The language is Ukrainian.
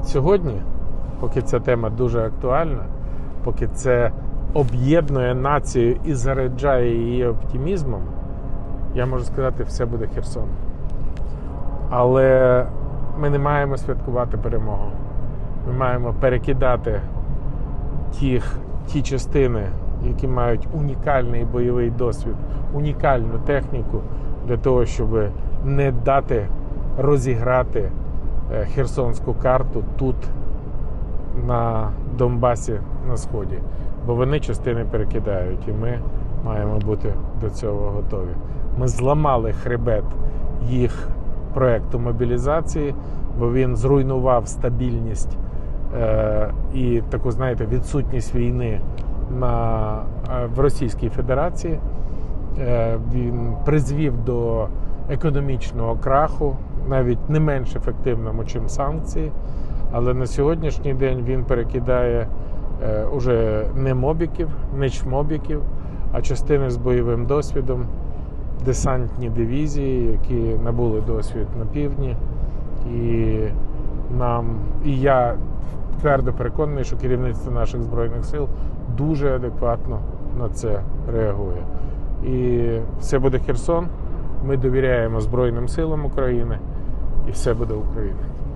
От сьогодні, поки ця тема дуже актуальна, поки це об'єднує націю і заряджає її оптимізмом, я можу сказати, все буде Херсон. Але ми не маємо святкувати перемогу. Ми маємо перекидати тих, ті частини, які мають унікальний бойовий досвід, унікальну техніку для того, щоб не дати розіграти херсонську карту тут, на Донбасі на Сході. Бо вони частини перекидають, і ми маємо бути до цього готові. Ми зламали хребет їх проекту мобілізації, бо він зруйнував стабільність е, і таку, знаєте, відсутність війни на, е, в Російській Федерації. Е, він призвів до економічного краху, навіть не менш ефективному, ніж санкції. Але на сьогоднішній день він перекидає е, уже не мобіків, не чмобіків, а частини з бойовим досвідом, десантні дивізії, які набули досвід на півдні. І нам, і я твердо переконаний, що керівництво наших збройних сил дуже адекватно на це реагує. І все буде Херсон. Ми довіряємо Збройним силам України, і все буде Україна.